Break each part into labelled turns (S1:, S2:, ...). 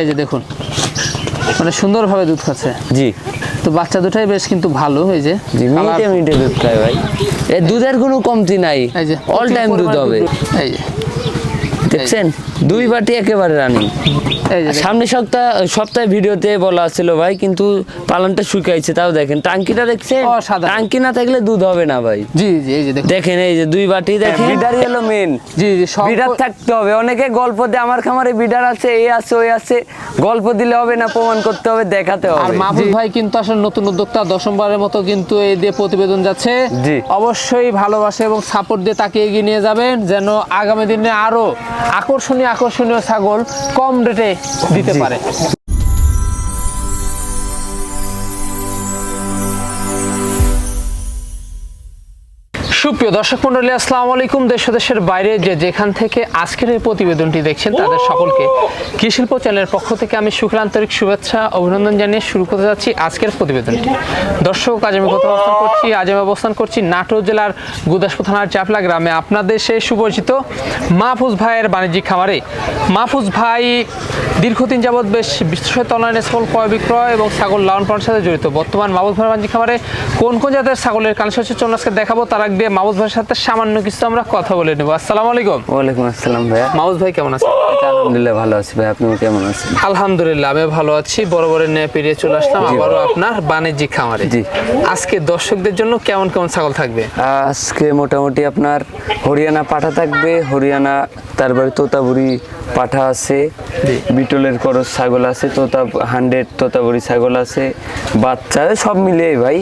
S1: এই যে দেখুন মানে সুন্দরভাবে দুধ খাচ্ছে।
S2: জি।
S1: তো বাচ্চা দুটাই বেশ কিন্তু ভালো এই যে
S2: মিনিটে মিনিটে দুধ খায় ভাই। এ দুধের কোনো কমতি নাই
S1: এই যে
S2: অল টাইম দুধ হবে।
S1: এই যে।
S2: দেখছেন? দুই বাটি একেবারে রানিং
S1: এই যে
S2: সামনে সপ্তাহ সপ্তাহে ভিডিওতে বলা ছিল ভাই কিন্তু পালনটা শুকাইছে তাও দেখেন। টাঙ্কিটা দেখছেন? টাঙ্কি না থাকলে দুধ হবে না ভাই।
S1: জি জি এই যে দেখেন।
S2: এই যে দুই বাটি দেখেন। বিডারই হলো মেন
S1: জি জি সব
S2: বিডার থাকতে হবে। অনেকে গল্প দিয়ে আমার খামারে বিডার আছে এই আছে ওই আছে। গল্প দিলে হবে না প্রমাণ করতে হবে দেখাতে
S1: আর
S2: হবে।
S1: মাহফুজ ভাই কিন্তু আসলে নতুন উদ্যোক্তা দশমবারের মতো কিন্তু এই দিয়ে প্রতিবেদন যাচ্ছে।
S2: জি।
S1: অবশ্যই ভালোবাসে এবং সাপোর্ট দিয়ে তাকে এগিয়ে নিয়ে যাবেন যেন আগামী দিনে আরও আকর্ষণীয় আকর্ষণীয় ছাগল কম রেটে দিতে পারে। সুপ্রিয় দর্শক মন্ডলী আসসালামু আলাইকুম। দেশ দেশের বাইরে যে যেখান থেকে আজকের এই প্রতিবেদনটি দেখছেন তাদের সকলকে কৃষিল্প চ্যানেলের পক্ষ থেকে আমি সুখের আন্তরিক শুভেচ্ছা অভিনন্দন জানিয়ে শুরু করতে যাচ্ছি আজকের প্রতিবেদনটি। দর্শক আজ আমি কোথাও অবস্থান করছি আজ আমি অবস্থান করছি নাটোর জেলার গুদাসপুর থানার চাপলা গ্রামে। আপনাদের সেই সুপরিচিত মাহফুজ ভাইয়ের বাণিজ্যিক খামারে। মাহফুজ ভাই দীর্ঘদিন যাবৎ বেশ বিশ্বসত অনলাইনে ছাগল ক্রয় বিক্রয় এবং ছাগল লালন পালনের সাথে জড়িত। বর্তমান মাহবুব ভাইয়ের বাণিজ্যিক খামারে কোন কোন জাতের ছাগলের কালেকশন হচ্ছে চলুন আজকে দেখাবো। তার আগে মাহবুব ভাইয়ের সাথে সামান্য কিছু আমরা কথা বলে নেব। আসসালামু আলাইকুম।
S2: ওয়ালাইকুম আসসালাম ভাইয়া।
S1: মাহবুব ভাই কেমন আছেন?
S2: আলহামদুলিল্লাহ ভালো আছি ভাই আপনি কেমন আছেন?
S1: আলহামদুলিল্লাহ আমি ভালো আছি। বড় বড় নিয়ে পেরিয়ে চলে আসলাম আবারও আপনার বাণিজ্যিক খামারে।
S2: জি।
S1: আজকে দর্শকদের জন্য কেমন কেমন ছাগল থাকবে?
S2: আজকে মোটামুটি আপনার হরিয়ানা পাঠা থাকবে হরিয়ানা তারপরে তোতাবুরি পাঠা আছে বিটলের করস ছাগল আছে তোতা হান্ড্রেড তোতাবুরি ছাগল আছে বাচ্চা সব মিলিয়ে ভাই।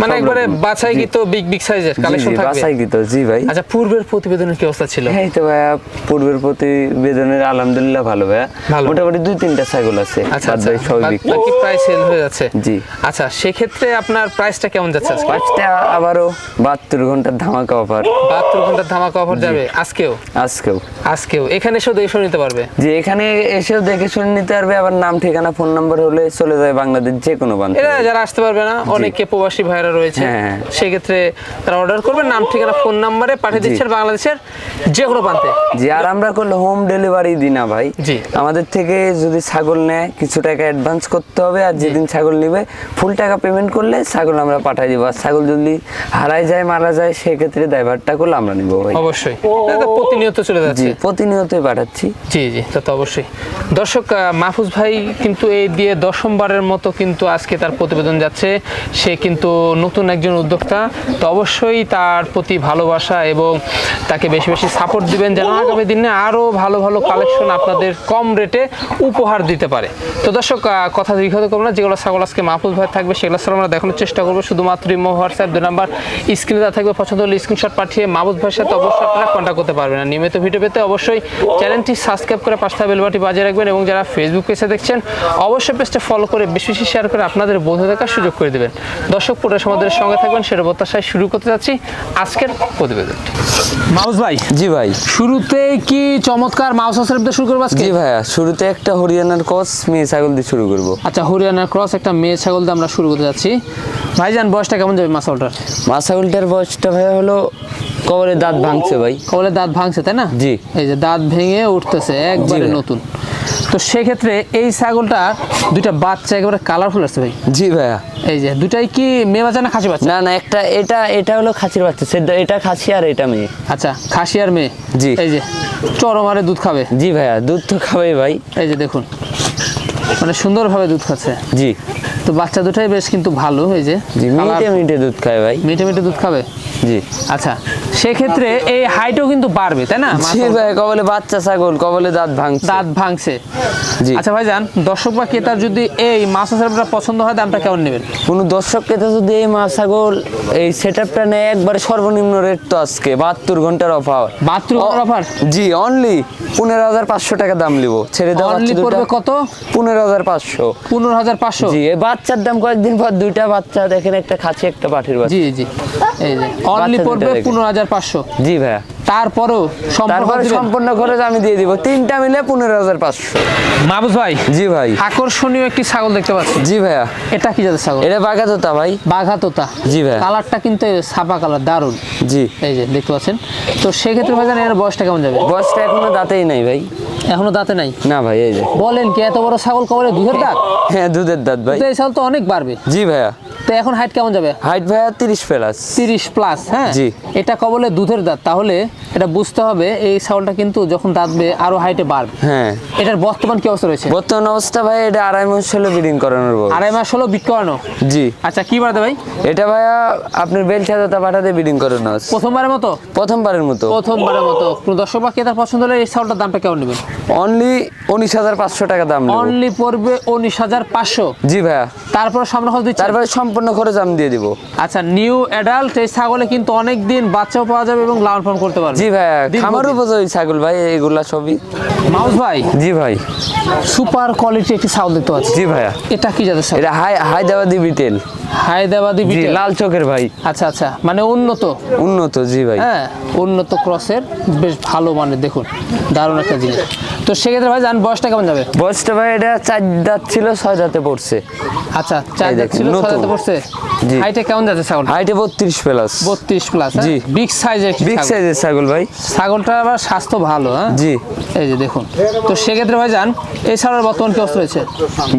S1: মানে একবারে বাছাই
S2: জি।
S1: গিত বিগ বিগ সাইজের কালেকশন থাকবে।
S2: বাছাই গীত জি ভাই।
S1: আচ্ছা পূর্বের প্রতিবেদনের কি অবস্থা ছিল?
S2: এই তো ভাইয়া পূর্বের প্রতিবেদনের আলহামদুলিল্লাহ ভালো ভাইয়া। মোটামুটি দুই তিনটা ছাগল আছে
S1: আচ্ছা আচ্ছা
S2: সবই বিক্রি।
S1: বাকি প্রাইস সেল হয়ে যাচ্ছে।
S2: জি।
S1: আচ্ছা সেক্ষেত্রে আপনার প্রাইসটা কেমন যাচ্ছে
S2: আবারও বাহাত্তর ঘণ্টার ধামাকা অফার
S1: বাহাত্তর ঘণ্টার ধামাকা অফার যাবে। আজকেও?
S2: আজকেও।
S1: আজকেও। এখানে এসেও দেখে শুনে নিতে পারবে?
S2: যে এখানে এসেও দেখে শুনে নিতে পারবে আবার নাম ঠিকানা ফোন নাম্বার হলে চলে যায় বাংলাদেশ যে কোনো
S1: এরা যারা আসতে পারবে না অনেকে প্রবাসী ভাইরা রয়েছে
S2: হ্যাঁ।
S1: সেক্ষেত্রে তারা অর্ডার করবে নাম ঠিকানা ফোন নাম্বারে পাঠিয়ে দিচ্ছে বাংলাদেশের যে কোনো প্রান্তে।
S2: জি আর আমরা করলে হোম ডেলিভারি দিই না ভাই।
S1: জি।
S2: আমাদের থেকে যদি ছাগল নেয় কিছু টাকা অ্যাডভান্স করতে হবে আর যেদিন ছাগল নিবে ফুল টাকা পেমেন্ট করলে ছাগল আমরা পাঠাই দিব। আর ছাগল যদি হারাই যায় মারা যায় সেক্ষেত্রে ড্রাইভারটা করলে আমরা নিব ভাই।
S1: অবশ্যই। প্রতিনিয়ত চলে যাচ্ছে।
S2: প্রতিনিয়তই পাঠাচ্ছি।
S1: জি জি তা তো অবশ্যই। দর্শক মাহফুজ ভাই কিন্তু এই দিয়ে দশমবারের মতো কিন্তু আজকে তার প্রতিবেদন যাচ্ছে। সে কিন্তু নতুন একজন উদ্যোক্তা, তো অবশ্যই তার প্রতি ভালোবাসা এবং তাকে বেশি বেশি সাপোর্ট দিবেন যেন আগামী দিনে আরও ভালো ভালো কালেকশন আপনাদের কম রেটে উপহার দিতে পারে। তো দর্শক কথা দীর্ঘত করব না, যেগুলো ছাগল আজকে মাহফুজ ভাই থাকবে সেগুলো ছাড়া আমরা দেখানোর চেষ্টা করব। শুধুমাত্র ইমো হোয়াটসঅ্যাপ দুই নাম্বার স্ক্রিনে দেওয়া থাকবে, পছন্দ হলে স্ক্রিনশট পাঠিয়ে মাহবুব ভাইয়ের সাথে অবশ্যই আপনারা কন্ট্যাক্ট করতে পারবেন। আর নিয়মিত ভিডিও পেতে অবশ্যই চ্যানেলটি সাবস্ক্রাইব করে পাঁচটা বেলবাটি বাজিয়ে রাখবেন এবং যারা ফেসবুক পেজে দেখছেন, অবশ্যই পেজটা ফলো করে, বেশি বেশি শেয়ার করে আপনাদের বন্ধু দেখার সুযোগ করে দেবেন। দর্শক, পুরো সমাজের সঙ্গে থাকবেন সেটা প্রত্যাশায় শুরু করতে যাচ্ছি আজকের প্রতিবেদনটি। মাউস ভাই
S2: জি ভাই।
S1: শুরুতে কি চমৎকার মাউস হাসের শুরু করব আজকে?
S2: জি ভাইয়া শুরুতে একটা হরিয়ানার ক্রস মেয়ে ছাগল দিয়ে শুরু করব।
S1: আচ্ছা হরিয়ানার ক্রস একটা মেয়ে ছাগল দিয়ে আমরা শুরু করতে যাচ্ছি। ভাইজান বয়সটা কেমন যাবে মাসালটার
S2: মা ছাগলটার বয়সটা ভাইয়া হলো কবরে দাঁত ভাঙছে ভাই।
S1: কবলে দাঁত ভাঙছে তাই না?
S2: জি।
S1: এই যে দাঁত ভেঙে উঠতেছে একবারে নতুন। তো সেক্ষেত্রে এই ছাগলটা দুইটা বাচ্চা একেবারে কালারফুল আসছে ভাই।
S2: জি ভাইয়া।
S1: এই যে দুটাই কি মেয়ে বাচ্চা না খাসি বাচ্চা?
S2: না না একটা এটা এটা হলো খাসির বাচ্চা এটা খাসি আর এটা মেয়ে।
S1: আচ্ছা খাসি আর মেয়ে?
S2: জি।
S1: এই যে চরমারে দুধ খাবে।
S2: জি ভাইয়া দুধ তো খাবেই ভাই।
S1: এই যে দেখুন মানে সুন্দরভাবে দুধ খাচ্ছে।
S2: জি।
S1: তো বাচ্চা দুটাই বেশ কিন্তু ভালো এই যে
S2: মিটে মিনিটে দুধ খায় ভাই।
S1: মিটে মিটে দুধ খাবে?
S2: জি।
S1: আচ্ছা সেক্ষেত্রে এই হাইটও কিন্তু বাড়বে তাই না?
S2: জি ভাই কবলে বাচ্চা ছাগল কবলে দাঁত ভাঙছে।
S1: দাঁত ভাঙছে।
S2: জি।
S1: আচ্ছা ভাইজান দর্শক বা ক্রেতার যদি এই মাছ হাঁসের পছন্দ হয় দামটা কেমন নেবেন?
S2: কোনো দর্শক ক্রেতা যদি এই মা ছাগল এই সেট আপটা নেয় একবারে সর্বনিম্ন রেট তো আজকে বাহাত্তর ঘণ্টার অফার
S1: 72 ঘণ্টার offer?
S2: জি অনলি পনেরো হাজার পাঁচশো টাকা দাম নিব। ছেড়ে দেওয়া
S1: অনলি পড়বে কত?
S2: পনেরো হাজার পাঁচশো।
S1: পনেরো হাজার পাঁচশো?
S2: জি এই বাচ্চার দাম কয়েকদিন পর দুইটা বাচ্চা দেখেন একটা খাসি একটা পাঠির বাচ্চা।
S1: জি জি। এই যে অনলি পড়বে
S2: দুইটা দেখে।
S1: পনেরো হাজার পাঁচশো।
S2: জি ভাইয়া।
S1: তারপরও
S2: তারপরে সম্পূর্ণ খরচ আমি দিয়ে দিব। তিনটা মিলে পনেরো হাজার পাঁচশো।
S1: মাহবুব ভাই
S2: জি ভাই।
S1: আকর্ষণীয় একটি ছাগল দেখতে পাচ্ছি।
S2: জি ভাইয়া।
S1: এটা কি জাতের ছাগল?
S2: এটা বাঘা তোতা ভাই।
S1: বাঘা তোতা।
S2: জি ভাই।
S1: কালারটা কিন্তু সাপা কালার দারুণ
S2: জি।
S1: এই যে দেখতে পাচ্ছেন। তো সেক্ষেত্রে ভাইজান এর বয়সটা কেমন যাবে?
S2: বয়সটা এখনও দাঁতেই নাই ভাই।
S1: এখনও দাঁতে নাই?
S2: না ভাই এই যে।
S1: বলেন কি এত বড় ছাগল কবলে দুধের দাঁত?
S2: হ্যাঁ দুধের দাঁত ভাই।
S1: এই ছাগল তো অনেক বাড়বে।
S2: জি ভাইয়া।
S1: তো এখন হাইট কেমন যাবে?
S2: হাইট ভাইয়া তিরিশ প্লাস।
S1: তিরিশ প্লাস হ্যাঁ?
S2: জি।
S1: এটা কবলে দুধের দাঁত তাহলে এটা বুঝতে হবে এই ছাগলটা কিন্তু যখন দাঁতবে আরও হাইটে বাড়বে।
S2: হ্যাঁ।
S1: এটার বর্তমান কি অবস্থা রয়েছে?
S2: বর্তমান অবস্থা ভাই এটা আড়াই মাস হলো ব্রিডিং করানোর বয়স।
S1: আড়াই মাস হলো বিক্রি করানো
S2: জি।
S1: আচ্ছা কি বাড়াতে ভাই?
S2: এটা ভাইয়া আপনার বেলচা দাতা পাঠাতে ব্রিডিং করানো আছে।
S1: প্রথমবারের মতো?
S2: প্রথমবারের মতো।
S1: প্রথমবারের মতো। কোনো দর্শক বা ক্রেতার পছন্দ হলে এই ছাগলটার দামটা কেমন নেবেন?
S2: অনলি উনিশ হাজার পাঁচশো টাকা দাম
S1: অনলি পড়বে উনিশ হাজার পাঁচশো।
S2: জি ভাইয়া।
S1: তারপর সামনে খরচ দিচ্ছে
S2: তারপরে সম্পূর্ণ খরচ আমি দিয়ে দিব।
S1: আচ্ছা নিউ অ্যাডাল্ট এই ছাগলে কিন্তু অনেক দিন বাচ্চাও পাওয়া যাবে এবং লালন পালন করতে পারবে।
S2: জি
S1: দীর্ঘদিন।
S2: খামার উপযোগী ছাগল ভাই এগুলা সবই।
S1: মাউস ভাই?
S2: জি ভাই।
S1: সুপার কোয়ালিটি একটি ছাগল দেখতে পাচ্ছি।
S2: জি ভাইয়া।
S1: এটা কি জাতের ছাগল?
S2: এটা হাই হায়দ্রাবাদি বিটেল।
S1: হায়দ্রাবাদি বিটেল।
S2: লাল চোখের ভাই।
S1: আচ্ছা আচ্ছা। মানে উন্নত?
S2: উন্নত জি ভাই।
S1: হ্যাঁ উন্নত ক্রসের বেশ ভালো মানের দেখুন। দারুণ একটা জিনিস। তো সেক্ষেত্রে ভাই জান বয়সটা কেমন যাবে?
S2: বয়সটা ভাই এটা চার দাঁত ছিল ছয় দাঁতে পড়ছে।
S1: আচ্ছা চার দাঁত ছিল ছয় দাঁতে পড়ছে? হাইটে কেমন যাচ্ছে ছাগল
S2: হাইটে বত্রিশ প্লাস
S1: বত্রিশ প্লাস
S2: জি।
S1: বিগ সাইজের
S2: বিগ সাইজের ছাগল ভাই?
S1: ছাগলটা আবার স্বাস্থ্য ভালো হ্যাঁ?
S2: জি।
S1: এই যে দেখুন। তো সেক্ষেত্রে ভাই যান এই ছাগলের বর্তমান কি অবস্থা রয়েছে?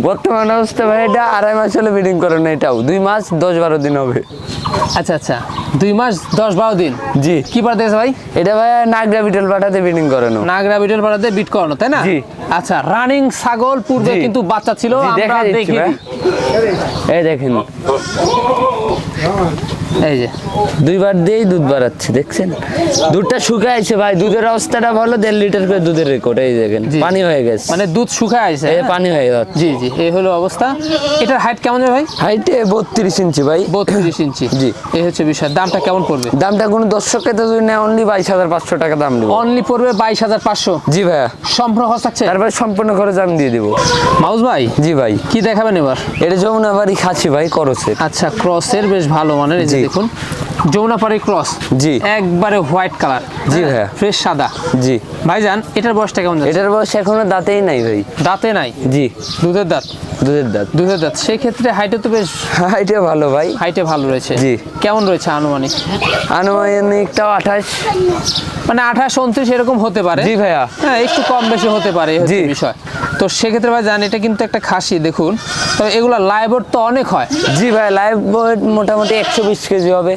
S2: বর্তমান অবস্থা ভাই এটা আড়াই মাস হলে ব্রিডিং করে না এটাও। দুই মাস দশ বারো দিন হবে।
S1: আচ্ছা আচ্ছা। দুই মাস দশ বারো দিন?
S2: জি।
S1: কি দিয়েছে ভাই?
S2: এটা ভাই নাগরা বিটেল পাঠাতে ব্রিডিং করানো।
S1: নাগরা বিটল পাড়াতে বিট করানো তাই না?
S2: জি।
S1: আচ্ছা রানিং ছাগল পূর্বে কিন্তু বাচ্চা ছিল আমরা
S2: দেখি এই দেখেন।
S1: এই যে
S2: দুইবার দিয়েই দুধ বাড়াচ্ছে দেখছেন? দুধটা শুকাইছে ভাই দুধের অবস্থাটা ভালো দেড় লিটার করে দুধের রেকর্ড এই দেখেন পানি হয়ে গেছে।
S1: মানে দুধ শুকায় আছে
S2: এই
S1: হ্যাঁ?
S2: পানি হয়ে যাচ্ছে।
S1: জি জি এই হলো অবস্থা। এটার হাইট কেমন ভাই?
S2: হাইটে বত্রিশ ইঞ্চি ভাই।
S1: বত্রিশ ইঞ্চি।
S2: জি।
S1: এই হচ্ছে বিষয় দামটা কেমন পড়বে?
S2: দামটা কোনো দর্শককে তো যদি নেয় অনলি বাইশ হাজার পাঁচশো টাকা দাম দেবো।
S1: অনলি পড়বে বাইশ হাজার পাঁচশো?
S2: জি ভাইয়া।
S1: সম্পূর্ণ খরচ থাকছে?
S2: তারপরে সম্পূর্ণ খরচ আমি দিয়ে দেবো।
S1: মাউস ভাই?
S2: জি ভাই।
S1: কি দেখাবেন এবার?
S2: এটা যমুনা বাড়ি খাসি ভাই করছে
S1: আচ্ছা ক্রসের বেশ ভালো মানের। দেখুন। যমুনাপাড়ি ক্রস
S2: জি।
S1: একবারে হোয়াইট কালার
S2: জি ভাইয়া।
S1: ফ্রেশ সাদা।
S2: জি।
S1: ভাইজান এটার বয়সটা কেমন
S2: এটার বয়স এখনও দাঁতেই নাই ভাই।
S1: দাঁতে নাই?
S2: জি।
S1: দুধের দাঁত?
S2: দুধের দাঁত।
S1: দুধের দাঁত। সেই ক্ষেত্রে হাইটে তো বেশ
S2: হাইটে ভালো ভাই।
S1: হাইটে ভালো রয়েছে।
S2: জি।
S1: কেমন রয়েছে আনুমানিক?
S2: আনুমানিকটাও আঠাশ।
S1: মানে আঠাশ উনত্রিশ এরকম হতে পারে।
S2: জি ভাইয়া।
S1: হ্যাঁ একটু কম বেশি হতে পারে
S2: জি।
S1: বিষয়। তো সেক্ষেত্রে ভাই জানি এটা কিন্তু একটা খাসি দেখুন। তো এগুলো লাইভ তো অনেক হয়।
S2: জি ভাই লাইভ মোটামুটি একশো বিশ কেজি হবে।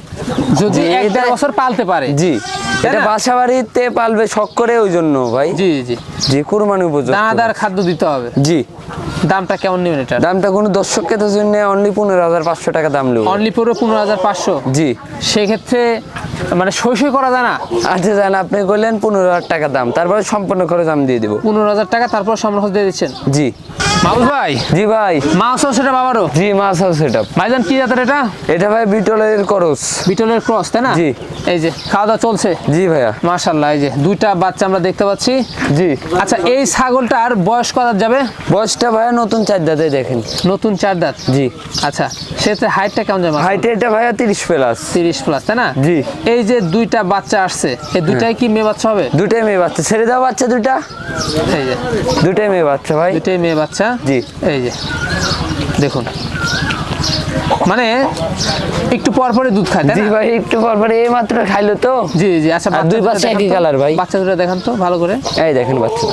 S1: যদি এক বছর পালতে পারে।
S2: জি। এটা
S1: না?
S2: বাসা বাড়িতে পালবে শখ করে ওই জন্য ভাই।
S1: জি জি
S2: জি। কুরবানি উপযুক্ত।
S1: দানাদার খাদ্য দিতে হবে।
S2: জি।
S1: দামটা কেমন নেবেন এটা?
S2: দামটা কোনো দর্শককে তো জন্য অনলি পনেরো হাজার পাঁচশো টাকা দাম নেব।
S1: অনলি পড়বে পনেরো হাজার পাঁচশো?
S2: জি।
S1: সেক্ষেত্রে মানে সই সই করা যায় না?
S2: আচ্ছা জান আপনি বললেন পনেরো হাজার টাকা দাম। তারপরে সম্পূর্ণ খরচ আমি দিয়ে দেবো।
S1: পনেরো হাজার টাকা তারপর সম্রাহ দিয়ে দিচ্ছেন?
S2: জি।
S1: মাউস ভাই?
S2: জি ভাই।
S1: মাউসও সেটা বাবারও?
S2: জি মাছ হাউস সেট।
S1: ভাইজান কি জাতের এটা?
S2: এটা ভাই বিটলের করস।
S1: বিটলের ক্রস তাই না?
S2: জি।
S1: এই যে খাওয়া দাওয়া চলছে?
S2: জি ভাইয়া।
S1: মাশাল্লাহ এই যে দুইটা বাচ্চা আমরা দেখতে পাচ্ছি।
S2: জি।
S1: আচ্ছা এই ছাগলটার বয়স কত যাবে?
S2: বয়সটা ভাইয়া নতুন চার দাঁতে দেখেন।
S1: নতুন চার দাঁত?
S2: জি।
S1: আচ্ছা সেক্ষেত্রে হাইটটা কেমন যাবে?
S2: হাইটে এটা ভাইয়া তিরিশ প্লাস
S1: তিরিশ প্লাস তাই না?
S2: জি।
S1: এই যে দুইটা বাচ্চা আসছে এই দুইটাই কি মেয়ে বাচ্চা হবে?
S2: দুটাই মেয়ে বাচ্চা। ছেড়ে দাও বাচ্চা দুটা
S1: এই যে।
S2: দুটাই মেয়ে বাচ্চা ভাই।
S1: দুইটাই মেয়ে বাচ্চা।
S2: জি।
S1: এই যে দেখুন। মানে একটু পর পরে দুধ খায়
S2: জি ভাই একটু পর পর এই মাত্র খাইলো তো।
S1: জি জি আচ্ছা বাচ্চা
S2: দুই পাশে একই কালার ভাই।
S1: বাচ্চা দুটো দেখান তো ভালো করে।
S2: এই দেখেন বাচ্চা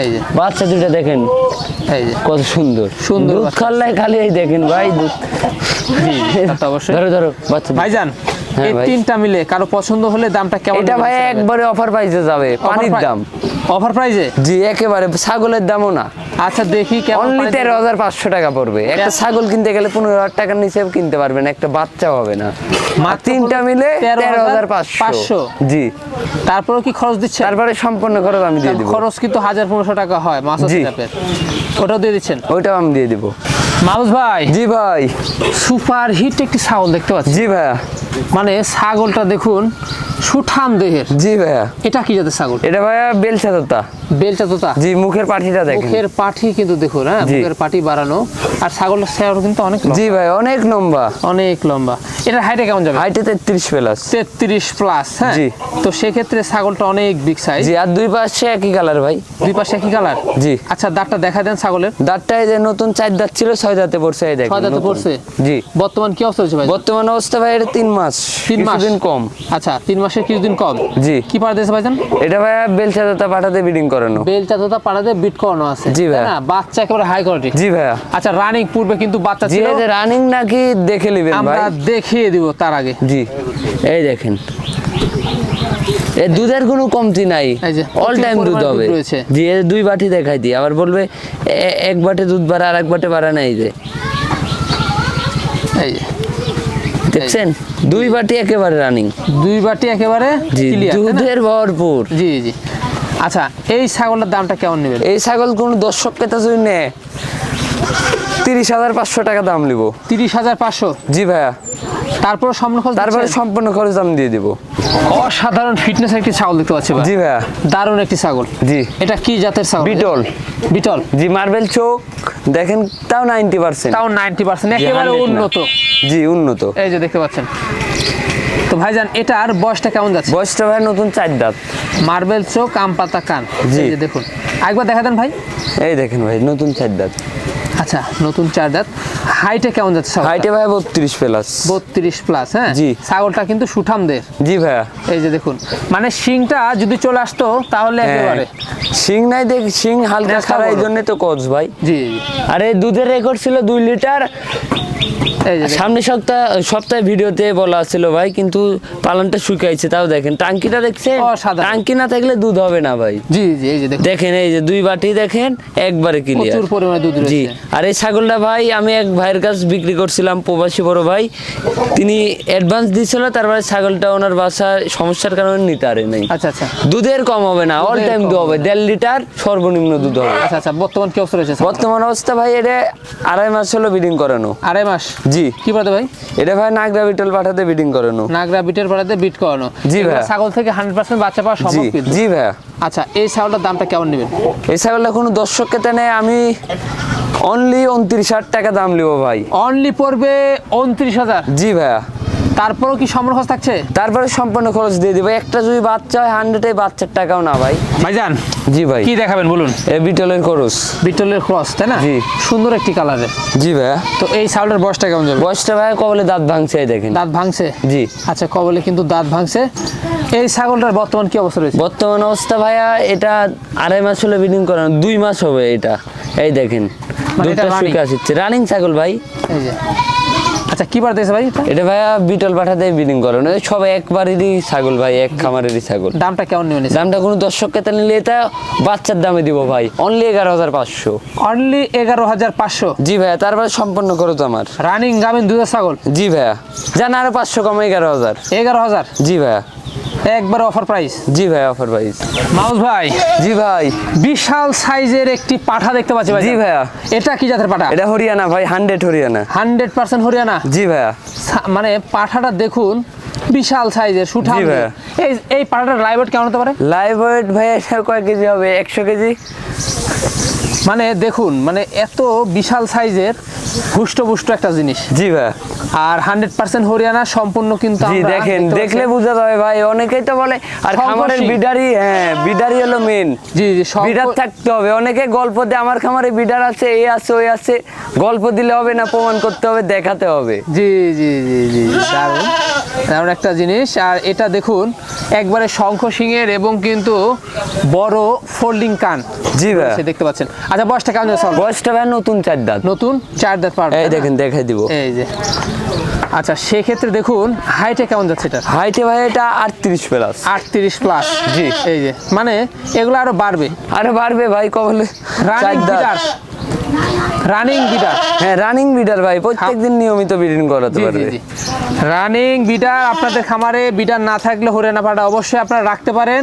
S1: এই যে।
S2: বাচ্চা দুটা দেখেন।
S1: এই যে।
S2: কত সুন্দর।
S1: সুন্দর
S2: দুধ। খাল্লাই খালি এই দেখেন ভাই দুধ।
S1: জি অবশ্যই।
S2: ধরো ধরো বাচ্চা।
S1: ভাইজান এই তিনটা মিলে কারও পছন্দ হলে দামটা কেমন
S2: এটা ভাই একবারে অফার প্রাইসে যাবে পানির দাম।
S1: অফার প্রাইজে
S2: জি একেবারে ছাগলের দামও না।
S1: আচ্ছা দেখি
S2: অনলি তেরো হাজার পাঁচশো টাকা পড়বে। একটা ছাগল কিনতে গেলে পনেরো হাজার টাকার নিচে কিনতে পারবেন একটা বাচ্চা হবে না। তিনটা মিলে
S1: তেরো
S2: হাজার
S1: পাঁচশো।
S2: জি।
S1: তারপরেও কি খরচ দিচ্ছে
S2: তারপরে সম্পূর্ণ খরচ আমি দিয়ে দিব।
S1: খরচ কিন্তু হাজার পনেরোশো টাকা হয় মাছ। ওটাও দিয়ে দিচ্ছেন?
S2: ওইটাও আমি দিয়ে দিব।
S1: মাউস ভাই
S2: জি ভাই।
S1: সুপার হিট একটি ছাগল দেখতে পাচ্ছি।
S2: জি ভাইয়া।
S1: মানে ছাগলটা দেখুন সুঠাম দেহের।
S2: জি ভাইয়া।
S1: এটা কি জাতের ছাগল?
S2: এটা ভাইয়া বেলচা তোতা।
S1: বেলটা তোতা?
S2: জি মুখের পাঠিটা দেখেন।
S1: মুখের পাঠি কিন্তু দেখুন হ্যাঁ মুখের পাঠি বাড়ানো। আর ছাগলটা সেও কিন্তু অনেক
S2: জি ভাই অনেক লম্বা।
S1: অনেক লম্বা। এটার হাইটে কেমন যাবে?
S2: হাইটে তেত্রিশ প্লাস
S1: তেত্রিশ প্লাস হ্যাঁ?
S2: জি।
S1: তো সেক্ষেত্রে ছাগলটা অনেক বিগ সাইজ
S2: জি আর দুই পাশে একই কালার ভাই।
S1: দুই পাশে একই কালার
S2: জি।
S1: আচ্ছা দাঁতটা দেখা দেন ছাগলের।
S2: দাঁতটায় যে নতুন চার দাঁত ছিল ছয় ছয় দাঁতে পড়ছে এই দেখেন
S1: ছয় দাঁতে পড়ছে?
S2: জি।
S1: বর্তমান কি অবস্থা হচ্ছে ভাই?
S2: বর্তমান অবস্থা ভাই এটা তিন মাস
S1: তিন মাস?
S2: দিন কম।
S1: আচ্ছা তিন মাসের কিছুদিন কম?
S2: জি।
S1: কি পাড়া দিয়েছে ভাইজান?
S2: এটা বেলচা দাতা পাঠাতে বিডিং করানো।
S1: বেলচা পাড়াতে বিট করানো আছে।
S2: জি ভাই।
S1: না? বাচ্চা একেবারে হাই কোয়ালিটি
S2: জি ভাইয়া
S1: আচ্ছা রানিং পূর্বে কিন্তু বাচ্চা ছিল।
S2: যে রানিং নাকি দেখে নেবেন
S1: আমরা দেখিয়ে দিব তার আগে।
S2: জি। এই দেখেন। এ দুধের কোনো কমতি নাই। অল টাইম দুধ হবে। এ দুই বাটি দেখাই দিই আবার বলবে এক বাটে দুধ বাড়া আর এক বাটে বাড়া নাই যে।
S1: এই
S2: দেখছেন? দুই বাটি একেবারে রানিং
S1: দুই বাটি একেবারে
S2: দুধের ভরপুর।
S1: জি জি। আচ্ছা এই ছাগলের দামটা কেমন নেবেন?
S2: এই ছাগল কোন দর্শক কেতা যদি নেয় তিরিশ হাজার পাঁচশো টাকা দাম নিব।
S1: তিরিশ হাজার পাঁচশো?
S2: জি ভাইয়া।
S1: তারপর সামনে খরচ
S2: তারপরে সম্পূর্ণ খরচ আমি দিয়ে দিব।
S1: অসাধারণ ফিটনেস একটি ছাগল দেখতে পাচ্ছি ভাই।
S2: জি ভাইয়া।
S1: দারুণ একটি ছাগল।
S2: জি।
S1: এটা কি জাতের ছাগল?
S2: বিটল।
S1: বিটল।
S2: জি মার্বেল চোখ। দেখেন তাও নাইনটি পার্সেন্ট
S1: তাও নাইনটি পার্সেন্ট একেবারে উন্নত।
S2: জি উন্নত।
S1: এই যে দেখতে পাচ্ছেন। তো ভাইজান এটার বয়সটা কেমন যাচ্ছে?
S2: বয়সটা ভাই নতুন চার দাঁত।
S1: মার্বেল চোখ আম পাতা কান।
S2: জি।
S1: দেখুন। একবার দেখা দেন ভাই।
S2: এই দেখেন ভাই নতুন চার দাঁত।
S1: আচ্ছা নতুন চার দাঁত হাইটে কেমন যাচ্ছে সব
S2: হাইটে ভাই বত্রিশ প্লাস
S1: বত্রিশ প্লাস হ্যাঁ?
S2: জি।
S1: ছাগলটা কিন্তু সুঠাম সুঠামদের।
S2: জি ভাইয়া।
S1: এই যে দেখুন মানে শিংটা যদি চলে আসতো তাহলে
S2: হ্যাঁ।
S1: একেবারে।
S2: শিং নাই দেখ শিং হালকা খারাপ এই। জন্য তো কচ ভাই।
S1: জি জি।
S2: আরে দুধের রেকর্ড ছিল দুই লিটার। সামনে সপ্তাহ সপ্তাহে ভিডিওতে বলা ছিল ভাই কিন্তু পালনটা শুকাইছে তাও দেখেন। টাঙ্কিটা দেখছেন?
S1: অসাধারণ।
S2: টাঙ্কি না থাকলে দুধ হবে না ভাই।
S1: জি জি এই যে দেখেন।
S2: এই যে দুই বাটি দেখেন একবারে ক্লিয়ার
S1: প্রচুর পরিমাণে দুধ
S2: জি আর এই ছাগলটা ভাই আমি এক ভাইয়ের কাছে বিক্রি করছিলাম প্রবাসী বড় ভাই। তিনি অ্যাডভান্স দিয়েছিল তারপরে ছাগলটা ওনার বাসায় সমস্যার কারণে নিতে পারে নাই
S1: আচ্ছা আচ্ছা।
S2: দুধের কম হবে না অল টাইম দুধ হবে দেড় লিটার সর্বনিম্ন দুধ হবে।
S1: আচ্ছা আচ্ছা বর্তমান কি অবস্থা রয়েছে
S2: বর্তমান অবস্থা ভাই এটা আড়াই মাস হলো বিডিং করানো।
S1: আড়াই মাস?
S2: জি।
S1: কি বলতে ভাই?
S2: এটা ভাই নাগরা বিটল পাঠাতে বিডিং করানো।
S1: নাগরা বিটের পাঠাতে বিট করানো।
S2: জি ভাই।
S1: ছাগল থেকে হান্ড্রেড পার্সেন্ট বাচ্চা পাওয়া সম্ভব কি
S2: জি ভাই।
S1: আচ্ছা এই ছাগলটার দামটা কেমন নেবেন?
S2: এই ছাগলটা কোনো দর্শককে তেনে আমি অনলি উনত্রিশ হাজার টাকা দাম লিব ভাই।
S1: অনলি পড়বে উনত্রিশ হাজার।
S2: জি ভাইয়া।
S1: তারপরেও কি সম্পূর্ণ খরচ থাকছে?
S2: তারপরে সম্পূর্ণ খরচ দিয়ে দিবো। একটা যদি বাচ্চা হয় হান্ড্রেডে বাচ্চার টাকাও না ভাই।
S1: ভাইজান
S2: জি ভাই।
S1: কি দেখাবেন বলুন?
S2: এ বিটলের খরচ।
S1: বিটলের ক্রস তাই না?
S2: জি।
S1: সুন্দর একটি কালারের
S2: জি ভাইয়া।
S1: তো এই ছাগলটার বয়সটা কেমন যাবে?
S2: বয়সটা ভাই কবলে দাঁত ভাঙছে এই দেখেন।
S1: দাঁত ভাঙছে?
S2: জি।
S1: আচ্ছা কবলে কিন্তু দাঁত ভাঙছে। এই ছাগলটার বর্তমান কি অবস্থা রয়েছে?
S2: বর্তমান অবস্থা ভাইয়া এটা আড়াই মাস হলে বিডিং করানো দুই মাস হবে এটা। এই দেখেন।
S1: এটা
S2: দুধটা আসছে। রানিং ছাগল ভাই।
S1: এই যে। আচ্ছা কি বার দিয়েছে ভাই এটা?
S2: ভাই ভাইয়া বিটল দিয়ে বিডিং করে। না সব একবারেরই ছাগল ভাই এক খামারেরই ছাগল।
S1: দামটা কেমন নেবেন
S2: দামটা কোনো দর্শক কেতা নিলে এটা বাচ্চার দামে দিব ভাই। অনলি এগারো হাজার পাঁচশো।
S1: অনলি এগারো হাজার পাঁচশো?
S2: জি ভাইয়া তারপরে সম্পন্ন করো তো আমার।
S1: রানিং গামিন দুধের ছাগল?
S2: জি ভাইয়া। জান আরও পাঁচশো কমে এগারো হাজার।
S1: এগারো হাজার?
S2: জি ভাইয়া।
S1: একবার অফার প্রাইস
S2: জি ভাই অফার প্রাইস
S1: মাউস ভাই
S2: জি ভাই।
S1: বিশাল সাইজের একটি পাঠা দেখতে পাচ্ছি ভাই।
S2: জি ভাইয়া।
S1: এটা কি জাতের পাঠা?
S2: এটা হরিয়ানা ভাই hundred Haryana.
S1: Hundred percent Haryana?
S2: জি ভাইয়া।
S1: মানে পাঠাটা দেখুন বিশাল সাইজের
S2: ভাইয়া।
S1: এই এই পাঠাটার লাইভ কেমন হতে পারে?
S2: লাইভ ওয়েট ভাই এটা কয় কেজি হবে? একশো কেজি।
S1: মানে দেখুন মানে এত বিশাল সাইজের হুষ্টপুষ্ট একটা জিনিস।
S2: জি ভাইয়া।
S1: আর হান্ড্রেড পার্সেন্ট হরিয়ানা সম্পূর্ণ কিন্তু
S2: দেখেন দেখলে। বোঝা যাবে ভাই অনেকেই তো বলে আর খামারের বিডারি হ্যাঁ বিডারি হলো মেন
S1: জি জি সব
S2: বিডার থাকতে হবে। অনেকে গল্প দিয়ে আমার খামারে বিডার আছে এই আছে ওই আছে। গল্প দিলে হবে না প্রমাণ করতে হবে দেখাতে হবে।
S1: জি জি জি জি দারুণ। দারুণ একটা জিনিস। আর এটা দেখুন একবারে শঙ্খ সিংয়ের এবং কিন্তু বড় ফোল্ডিং কান।
S2: জি ভাই।
S1: সে দেখতে পাচ্ছেন। আচ্ছা বয়সটা কেমন
S2: বয়সটা ভাই নতুন চার দাঁত।
S1: নতুন চার দাঁত পার
S2: এই দেখেন দেখাই দিব।
S1: এই যে। আচ্ছা সেক্ষেত্রে দেখুন হাইটে কেমন যাচ্ছে এটা?
S2: হাইটে ভাই এটা আটত্রিশ প্লাস
S1: আটত্রিশ প্লাস
S2: জি।
S1: এই যে মানে এগুলো আরও বাড়বে।
S2: আরে বাড়বে ভাই কবলে
S1: রানিং বিডার
S2: হ্যাঁ রানিং বিডার ভাই প্রত্যেকদিন নিয়মিত ব্রিডিং করাতে পারবে।
S1: জি। রানিং বিডার আপনাদের খামারে বিডার না থাকলে হরিয়ানা পাটা অবশ্যই আপনারা রাখতে পারেন।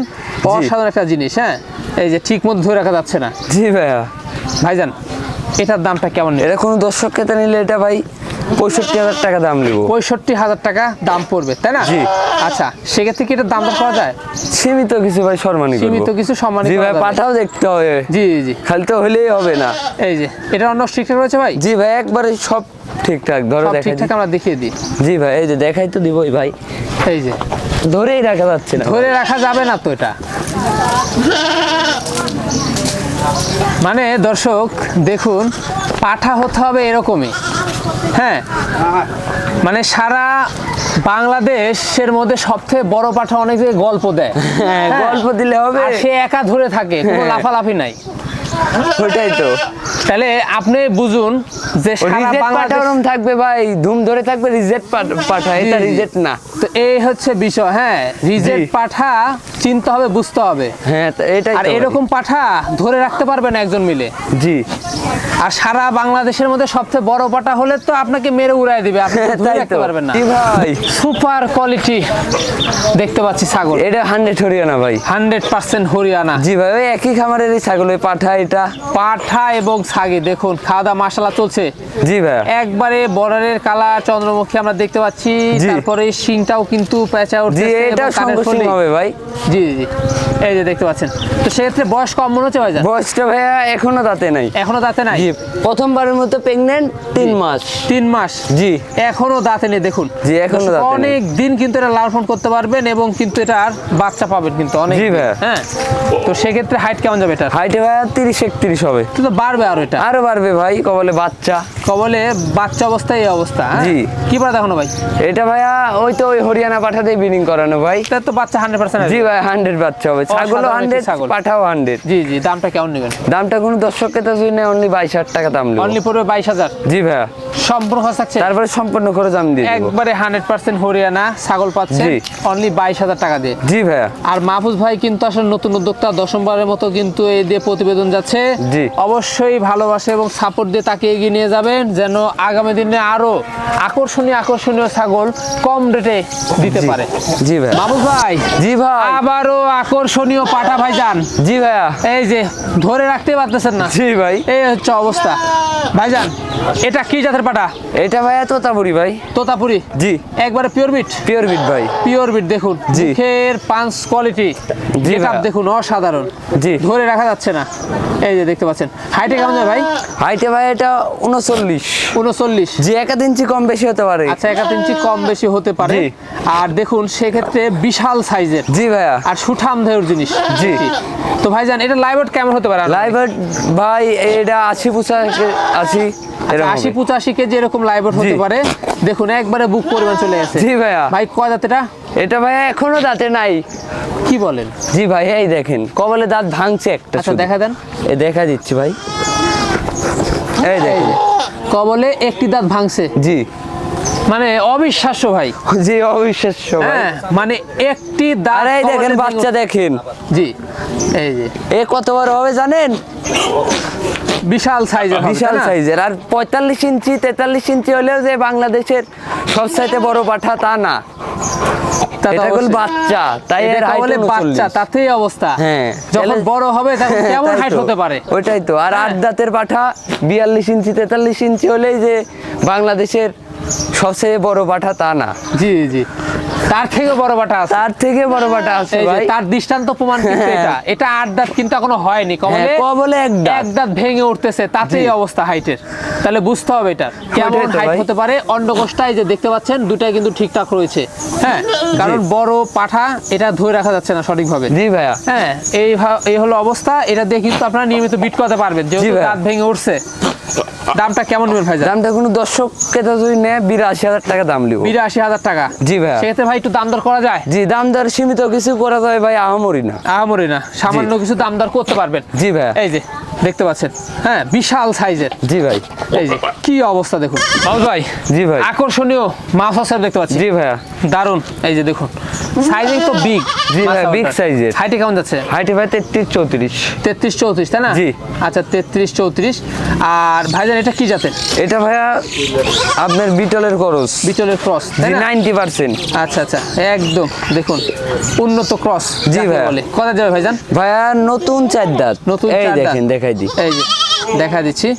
S1: অসাধারণ একটা জিনিস হ্যাঁ? এই যে ঠিক মতো ধরে রাখা যাচ্ছে না।
S2: জি ভাইয়া।
S1: ভাইজান এটার দামটা কেমন?
S2: এটা কোনো দর্শক খেতে নিলে এটা ভাই পঁয়ষট্টি হাজার টাকা দাম নিব।
S1: পঁয়ষট্টি হাজার টাকা দাম পড়বে তাই না?
S2: জি।
S1: আচ্ছা সেক্ষেত্রে কি এটার দাম দর করা যায়?
S2: সীমিত কিছু ভাই সম্মানী
S1: সীমিত কিছু সম্মানী
S2: জি ভাই পাঠাও দেখতে হবে।
S1: জি জি
S2: খালি তো হলেই হবে না।
S1: এই যে এটা অন্য ঠিকঠাক রয়েছে ভাই?
S2: জি ভাই একবারে সব ঠিকঠাক ধরো দেখাই
S1: ঠিকঠাক আমরা দেখিয়ে দিই।
S2: দিই। জি ভাই এই যে দেখাই তো দিবই ভাই।
S1: এই যে।
S2: ধরেই রাখা যাচ্ছে না
S1: ধরে রাখা যাবে না তো এটা। মানে দর্শক দেখুন পাঠা হতে হবে এরকমই। হ্যাঁ। মানে সারা বাংলাদেশের মধ্যে সবথেকে বড় পাঠা অনেক গল্প দেয়।
S2: হ্যাঁ, গল্প দিলে হবে।
S1: সে একা ধরে থাকে কোনো
S2: হ্যাঁ।
S1: লাফালাফি নাই।
S2: ওইটাই তো।
S1: তাহলে আপনি বুঝুন যে সারা বাংলাদেশ
S2: থাকবে ভাই ধুম ধরে থাকবে রিজেক্ট পাঠা এটা। রিজেক্ট না।
S1: তো এই হচ্ছে বিষয় হ্যাঁ রিজেক্ট পাঠা চিনতে হবে বুঝতে হবে।
S2: হ্যাঁ
S1: আর এরকম পাঠা ধরে রাখতে পারবেন একজন মিলে।
S2: জি।
S1: আর সারা বাংলাদেশের মধ্যে সবচেয়ে বড় পাটা হলে তো আপনাকে মেরে উড়াই দিবে আপনি ধরে রাখতে পারবেন না।
S2: ভাই?
S1: সুপার কোয়ালিটি দেখতে পাচ্ছি ছাগল।
S2: এটা হান্ড্রেড হরিয়ানা ভাই।
S1: Hundred percent Haryana.
S2: জি ভাই ওই একই খামারেরই ছাগল ওই পাঠা এটা
S1: পাঠা এবং ছাগি। দেখুন খাওয়া দাওয়া মশলা চলছে।
S2: জি ভাই
S1: একবারে বর্ডারের কালার চন্দ্রমুখী আমরা দেখতে পাচ্ছি। তারপরে শিংটাও কিন্তু পেঁচা উঠছে
S2: এটা সংকোচিত হবে ভাই।
S1: জি জি। এই যে দেখতে পাচ্ছেন। তো সেক্ষেত্রে বয়স কম মনে হচ্ছে ভাইজান?
S2: বয়সটা ভাইয়া এখনও তাতে নাই।
S1: এখনও দাঁতে নাই?
S2: জি। প্রথমবারের মতো প্রেগনেন্ট তিন মাস।
S1: তিন মাস?
S2: জি।
S1: এখনও দাঁতে নেই দেখুন।
S2: জি,
S1: এখনও
S2: দাঁতে
S1: অনেক দিন কিন্তু এটা লালন করতে পারবেন এবং কিন্তু এটা আর বাচ্চা পাবেন কিন্তু অনেক
S2: জি। ভাইয়া।
S1: হ্যাঁ? তো সেক্ষেত্রে হাইট কেমন যাবে এটা
S2: হাইটে ভাইয়া তিরিশ একত্রিশ হবে।
S1: তো বাড়বে আরও এটা।
S2: আরও বাড়বে ভাই কবলে বাচ্চা।
S1: কবলে বাচ্চা অবস্থায় এই অবস্থা হ্যাঁ?
S2: জি।
S1: কি পারে দেখো ভাই?
S2: এটা ভাইয়া ওই তো ওই হরিয়ানা পাঠাতেই বিলিং করানো ভাই।
S1: এটা তো বাচ্চা হান্ড্রেড পার্সেন্ট
S2: জি ভাই হান্ড্রেড বাচ্চা হবে। ছাগলও হান্ড্রেড
S1: ছাগল।
S2: পাঠাও হান্ড্রেড
S1: জি জি দামটা কেমন নেবেন?
S2: দামটা কোনো দর্শককে তো শুনে অনলি বাইশ হাজার টাকা দাম নেব।
S1: অনলি পড়বে বাইশ হাজার।
S2: জি ভাইয়া।
S1: সম্পূর্ণ খরচ থাকছে?
S2: তারপরে সম্পূর্ণ খরচ আমি দিয়ে
S1: একবারে হান্ড্রেড পার্সেন্ট হরিয়ানা ছাগল পাচ্ছে অনলি বাইশ হাজার টাকা দিয়ে।
S2: জি ভাইয়া।
S1: আর মাহফুজ ভাই কিন্তু আসলে নতুন উদ্যোক্তা দশমবারের মতো কিন্তু এই দিয়ে প্রতিবেদন যাচ্ছে। অবশ্যই ভালোবাসা এবং সাপোর্ট দিয়ে তাকে এগিয়ে নিয়ে যাবেন যেন আগামী দিনে আরও আকর্ষণীয় আকর্ষণীয় ছাগল কম রেটে দিতে পারে।
S2: জি ভাইয়া।
S1: মাহফুজ ভাই
S2: জি ভাই।
S1: আবারও আকর্ষণীয় পাঠা ভাই যান।
S2: জি ভাইয়া।
S1: এই যে ধরে রাখতে পারতেছেন না।
S2: জি ভাই।
S1: এই হচ্ছে অবস্থা। ভাইজান এটা কি জাতের পাটা
S2: এটা ভাইয়া তোতাপুরি ভাই।
S1: তোতাপুরি?
S2: জি।
S1: একবারে পিওর বিট
S2: পিওর বিট ভাই।
S1: পিওর বিট দেখুন।
S2: জি।
S1: মুখের পাঁচ কোয়ালিটি দেখুন অসাধারণ।
S2: জি।
S1: ধরে রাখা যাচ্ছে না। এই যে দেখতে পাচ্ছেন। হাইটে কেমন যায় ভাই?
S2: হাইটে ভাই এটা উনচল্লিশ।
S1: উনচল্লিশ।
S2: জি এক ইঞ্চি কম বেশি হতে পারে।
S1: আচ্ছা এক ইঞ্চি কম বেশি হতে পারে। আর দেখুন সেক্ষেত্রে বিশাল সাইজের।
S2: জি ভাইয়া।
S1: আর সুঠাম দেহের জিনিস।
S2: জি।
S1: তো ভাইজান এটা লাইভট কেমন হতে পারে
S2: লাইভ ভাই এটা আশি পুষা আশি
S1: আচ্ছা,
S2: এরকম
S1: আশি
S2: হবে।
S1: পঁচাশি কেজি এরকম লাইভট হতে পারে। দেখুন একবারে বুক পরিমাণ চলে গেছে।
S2: জি ভাইয়া।
S1: ভাই কয় দাঁত এটা?
S2: এটা ভাইয়া এখনও দাঁতে নাই।
S1: কি বলেন?
S2: জি ভাই এই দেখেন কবলে দাঁত ভাঙছে একটা
S1: আচ্ছা দেখা দেন।
S2: এ দেখা দিচ্ছি ভাই। এই দেখেন।
S1: কবলে একটি দাঁত ভাঙছে।
S2: জি।
S1: মানে অবিশ্বাস্য ভাই।
S2: জি অবিশ্বাস্য ভাই।
S1: হ্যাঁ মানে একটি দাঁত
S2: এই দেখেন বাচ্চা দেখেন।
S1: জি এই যে।
S2: এ কত বড় হবে জানেন?
S1: বিশাল সাইজের
S2: বিশাল সাইজের। আর পঁয়তাল্লিশ ইঞ্চি তেতাল্লিশ ইঞ্চি হলেও যে বাংলাদেশের সবচাইতে বড় পাঠা তা না। এটা হল বাচ্চা তাই এর
S1: বাচ্চা তাতেই অবস্থা।
S2: হ্যাঁ
S1: যখন বড় হবে তখন কেমন হাইট
S2: তো।
S1: হতে পারে?
S2: ওইটাই তো। আর আট দাঁতের পাঠা বিয়াল্লিশ ইঞ্চি তেতাল্লিশ ইঞ্চি হলেই যে বাংলাদেশের সবচেয়ে বড় পাঠা তা না।
S1: জি জি। তার থেকে বড় বাটা আছে।
S2: তার থেকে বড় পাঠা আছে ভাই।
S1: তার দৃষ্টান্ত প্রমাণ কিন্তু
S2: হ্যাঁ।
S1: এটা। এটা আট দাঁত কিন্তু এখনও হয়নি। কবলে
S2: হ্যাঁ, কবলে এক দাঁত।
S1: এক দাঁত ভেঙে উঠতেছে। তাতেই অবস্থা হাইটের। তাহলে বুঝতে হবে এটা। কেমন হাইট হতে পারে? অন্ডকোষটাই যে দেখতে পাচ্ছেন দুটাই কিন্তু ঠিকঠাক রয়েছে। হ্যাঁ কারণ বড় পাঠা এটা ধরে রাখা যাচ্ছে না সঠিকভাবে।
S2: জি ভাইয়া।
S1: হ্যাঁ এই এই হলো অবস্থা। এটা দিয়ে কিন্তু আপনারা নিয়মিত বিট করতে পারবেন। যেহেতু। দাঁত ভেঙে উঠছে। দামটা কেমন নেবেন ভাই
S2: দামটা কোনো দর্শককে তো যদি নেয় বিরাশি হাজার টাকা দাম লিব
S1: বিরাশি হাজার টাকা।
S2: জি ভাইয়া।
S1: সেক্ষেত্রে ভাই একটু দাম দর করা যায়?
S2: জি দাম দর সীমিত কিছু করা যায় ভাই আহামরি না।
S1: আহামরি না সামান্য কিছু দাম দর করতে পারবেন।
S2: জি ভাই
S1: এই যে দেখতে পাচ্ছেন? হ্যাঁ বিশাল সাইজের।
S2: জি ভাই।
S1: এই যে কি অবস্থা দেখুন। বাবু ভাই
S2: জি ভাই।
S1: আকর্ষণীয় মাছ আছে দেখতে পাচ্ছি।
S2: জি ভাইয়া।
S1: দারুণ এই যে দেখুন সাইজিং তো বিগ
S2: জি ভাই, size এর।
S1: হাইটে কেমন যাচ্ছে?
S2: হাইটে ভাই তেত্রিশ চৌত্রিশ।
S1: তেত্রিশ চৌত্রিশ তাই না?
S2: জি।
S1: আচ্ছা তেত্রিশ চৌত্রিশ। আর ভাইজান এটা কি জাতের?
S2: এটা ভাইয়া আপনার বিটলের খরচ
S1: বিটলের ক্রস
S2: জি নাইনটি পার্সেন্ট।
S1: আচ্ছা আচ্ছা একদম দেখুন উন্নত ক্রস
S2: জি ভাইয়া।
S1: বলে। কথা যাবে ভাইজান?
S2: ভাইয়া নতুন চার দাঁত।
S1: নতুন
S2: এই
S1: চার দাঁত।
S2: দেখেন। দেখাই দি
S1: এই যে দেখা দিচ্ছি।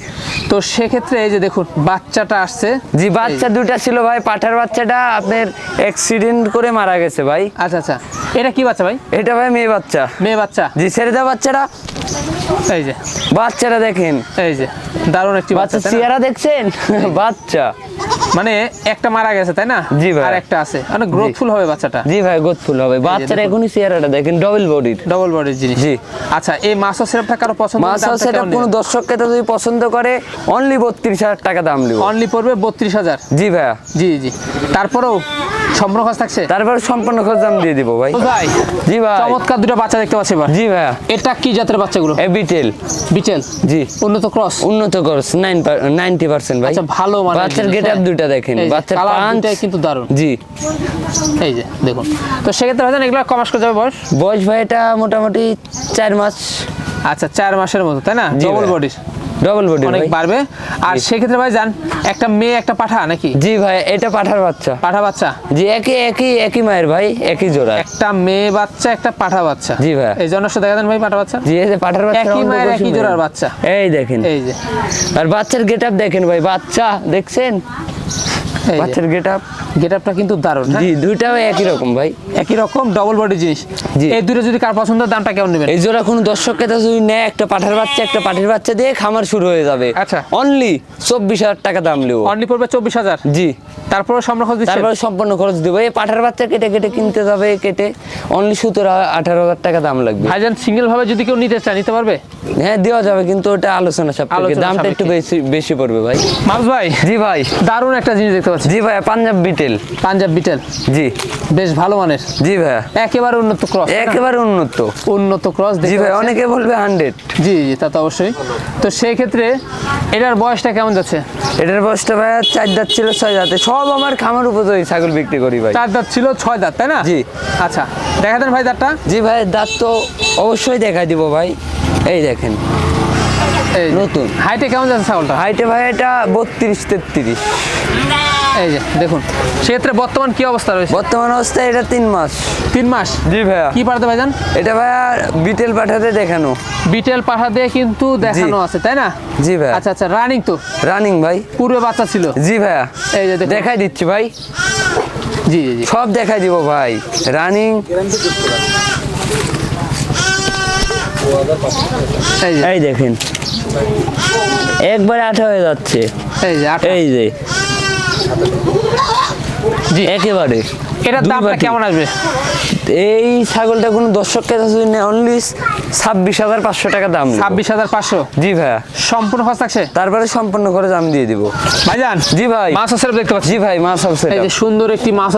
S1: তো সেক্ষেত্রে এই যে দেখুন বাচ্চাটা আসছে।
S2: জি বাচ্চা দুইটা ছিল ভাই পাঠার বাচ্চাটা আপনার অ্যাক্সিডেন্ট করে মারা গেছে ভাই।
S1: আচ্ছা আচ্ছা। এটা কি বাচ্চা ভাই?
S2: এটা ভাই মেয়ে বাচ্চা।
S1: মেয়ে বাচ্চা?
S2: জি ছেড়ে দাও বাচ্চাটা।
S1: এই যে।
S2: বাচ্চাটা দেখেন।
S1: এই যে দারুণ একটি
S2: বাচ্চা চেহারা দেখছেন? বাচ্চা।
S1: মানে একটা মারা গেছে তাই না?
S2: জি ভাই।
S1: আর একটা আছে। মানে গ্রোথফুল হবে বাচ্চাটা।
S2: জি ভাই গ্রোথফুল হবে। বাচ্চার এখনই চেহারাটা দেখেন ডবল বডির
S1: ডবল বডির জিনিস।
S2: জি।
S1: আচ্ছা এই মাছ সিরাপটা কারও পছন্দ
S2: মাছ সেটা কোনো দর্শককে তো যদি পছন্দ করে অনলি বত্রিশ হাজার টাকা দাম দিব
S1: অনলি পড়বে বত্রিশ হাজার?
S2: জি ভাইয়া।
S1: জি জি। তারপরেও সম্পূর্ণ খরচ থাকছে?
S2: তারপর সম্পূর্ণ খরচ দাম দিয়ে দিব ভাই।
S1: ভাই
S2: জি ভাই।
S1: চমৎকার দুটো বাচ্চা দেখতে পাচ্ছি এবার।
S2: জি ভাইয়া।
S1: এটা কি জাতের বাচ্চাগুলো?
S2: এ বিটেল।
S1: বিটেল?
S2: জি।
S1: উন্নত ক্রস?
S2: উন্নত খরচ নাইন নাইনটি পার্সেন্ট ভাই।
S1: আচ্ছা ভালো মানে
S2: বাচ্চার গেট আপ দুইটা দেখেন বাচ্চার পাঁচ
S1: কিন্তু দারুণ।
S2: জি।
S1: এই যে দেখুন। তো সেক্ষেত্রে ভাইজান এগুলো কমাস করে যাবে বয়স?
S2: বয়স ভাই এটা মোটামুটি চার মাস।
S1: আচ্ছা চার মাসের মতো তাই না? ডবল
S2: ভাই। ডবল বডি
S1: অনেক বাড়বে। আর। সেক্ষেত্রে ভাই যান একটা মেয়ে একটা পাঠা নাকি?
S2: জি ভাই এটা পাঠার বাচ্চা।
S1: পাঠা বাচ্চা?
S2: জি একই একই একই মায়ের ভাই একই জোড়া।
S1: একটা মেয়ে বাচ্চা একটা পাঠা বাচ্চা।
S2: জি ভাই।
S1: এই জন্য দেখা দেন ভাই পাঠা বাচ্চা?
S2: জি এই যে পাঠার বাচ্চা
S1: একই মায়ের একই জোড়ার বাচ্চা।
S2: এই দেখেন।
S1: এই যে।
S2: আর বাচ্চার গেট আপ দেখেন ভাই বাচ্চা দেখছেন? বাচ্চার গেট আপ
S1: গেট আপটা কিন্তু দারুণ হ্যাঁ?
S2: জি দুইটাও একই রকম ভাই।
S1: একই রকম ডবল বডি জিনিস।
S2: জি।
S1: এই দুটো যদি কার পছন্দ দামটা কেমন নেবেন?
S2: এই জোড়া কোনো দর্শককে তো যদি নেয় একটা পাঠার বাচ্চা একটা পাঠির বাচ্চা দিয়ে খামার শুরু হয়ে যাবে।
S1: আচ্ছা।
S2: অনলি চব্বিশ হাজার টাকা দাম নেব।
S1: অনলি পড়বে চব্বিশ হাজার?
S2: জি।
S1: তারপরে সম্পূর্ণ খরচ
S2: তারপরে সম্পূর্ণ খরচ দিব। এই পাঠার বাচ্চা কেটে কেটে কিনতে যাবে কেটে অনলি সতেরো আঠারো হাজার টাকা দাম লাগবে।
S1: ভাইজান সিঙ্গেল ভাবে যদি কেউ নিতে চায় নিতে পারবে?
S2: হ্যাঁ দেওয়া যাবে কিন্তু ওটা আলোচনা সাপেক্ষে। দামটা একটু বেশি বেশি পড়বে ভাই।
S1: মামস ভাই?
S2: জি ভাই।
S1: দারুণ একটা জিনিস দেখতে পাচ্ছি
S2: জি ভাইয়া পাঞ্জাব বিটেল।
S1: পাঞ্জাব বিটেল?
S2: জি।
S1: বেশ ভালো মানের।
S2: জি ভাইয়া।
S1: একেবারে উন্নত ক্রস
S2: একেবারে উন্নত।
S1: উন্নত ক্রস
S2: জি ভাই অনেকে বলবে হান্ড্রেড।
S1: জি জি তা তো অবশ্যই। তো সেই ক্ষেত্রে এটার বয়সটা কেমন যাচ্ছে?
S2: এটার বয়সটা ভাইয়া চার দাঁত ছিল ছয় দাঁতে। সব আমার খামার উপযোগী ছাগল বিক্রি করি ভাই।
S1: চার দাঁত ছিল ছয় দাঁত তাই না?
S2: জি।
S1: আচ্ছা দেখা দেন ভাই দাঁতটা।
S2: জি ভাই দাঁত তো অবশ্যই দেখাই দিব ভাই। এই দেখেন। নতুন।
S1: হাইটে কেমন যাচ্ছে ছাগলটা?
S2: হাইটে ভাই এটা বত্রিশ তেত্রিশ।
S1: এই যে দেখুন সেক্ষেত্রে বর্তমান কি অবস্থা রয়েছে?
S2: বর্তমান অবস্থায় এটা তিন মাস।
S1: তিন মাস?
S2: জি ভাইয়া।
S1: কি পাঠাতে ভাইজান?
S2: এটা ভাইয়া বিটেল পাঠাতে দেখানো।
S1: বিটেল পাঠা দিয়ে কিন্তু দেখানো আছে তাই না?
S2: জি ভাইয়া।
S1: আচ্ছা আচ্ছা রানিং তো?
S2: রানিং ভাই।
S1: পূর্বে বাচ্চা ছিল?
S2: জি ভাইয়া।
S1: এই যে
S2: দেখাই দিচ্ছি ভাই।
S1: জি জি
S2: সব দেখাই দিব ভাই। রানিং
S1: এই
S2: দেখেন। একবারে আঠা হয়ে যাচ্ছে।
S1: এই যে
S2: এই যে।
S1: জি।
S2: একেবারে।
S1: এটার দামটা কেমন আসবে?
S2: এই ছাগলটা কোনো দর্শককে যদি নেয় অনলি ছাব্বিশ হাজার পাঁচশো টাকা দাম।
S1: ছাব্বিশ হাজার পাঁচশো?
S2: জি ভাইয়া।
S1: সম্পূর্ণ খরচ থাকছে
S2: তারপরে সম্পূর্ণ খরচ আমি দিয়ে দিব।
S1: ভাইজান
S2: জি ভাই।
S1: মাছ দেখতে পাচ্ছি।
S2: জি ভাই মাছ
S1: এই যে সুন্দর একটি মাছ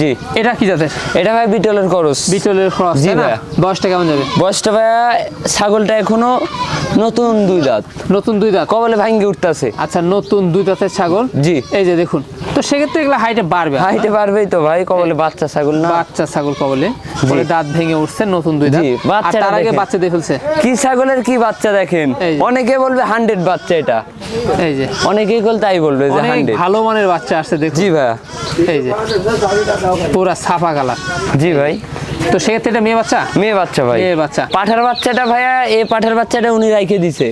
S2: জি।
S1: এটা কি জাতের?
S2: এটা ভাই বিটলের খরচ।
S1: বিটলের খরচ
S2: জি ভাইয়া।
S1: বয়সটা কেমন যাবে?
S2: বয়সটা ভাইয়া ছাগলটা এখনও নতুন দুই দাঁত
S1: নতুন দুই দাঁত
S2: কবলে ভাঙ্গি উঠতেছে।
S1: আচ্ছা নতুন দুই দাঁতের ছাগল?
S2: জি।
S1: এই যে দেখুন তো সেক্ষেত্রে এগুলো হাইটে বাড়বে
S2: হাইটে বাড়বেই তো ভাই কবলে বাচ্চা ছাগল না।
S1: বাচ্চা ছাগল কবলে বলে দাঁত ভেঙে উঠছে নতুন দুই দাঁত
S2: বাচ্চাটা
S1: তার আগে
S2: দেখেন।
S1: বাচ্চা দিয়ে ফেলছে।
S2: কি ছাগলের কি বাচ্চা দেখেন? অনেকে বলবে হান্ড্রেড বাচ্চা এটা।
S1: এই যে।
S2: অনেকেই বল তাই বলবে যে হান্ড্রেড
S1: ভালো মানের বাচ্চা আসছে দেখুন।
S2: জি ভাইয়া।
S1: এই যে। পুরা সাফা কালার।
S2: জি ভাই।
S1: তো সেক্ষেত্রে এটা মেয়ে বাচ্চা?
S2: মেয়ে বাচ্চা ভাই।
S1: মেয়ে বাচ্চা।
S2: পাঠার বাচ্চাটা ভাইয়া এই পাঠার বাচ্চাটা উনি রাইখে দিছে।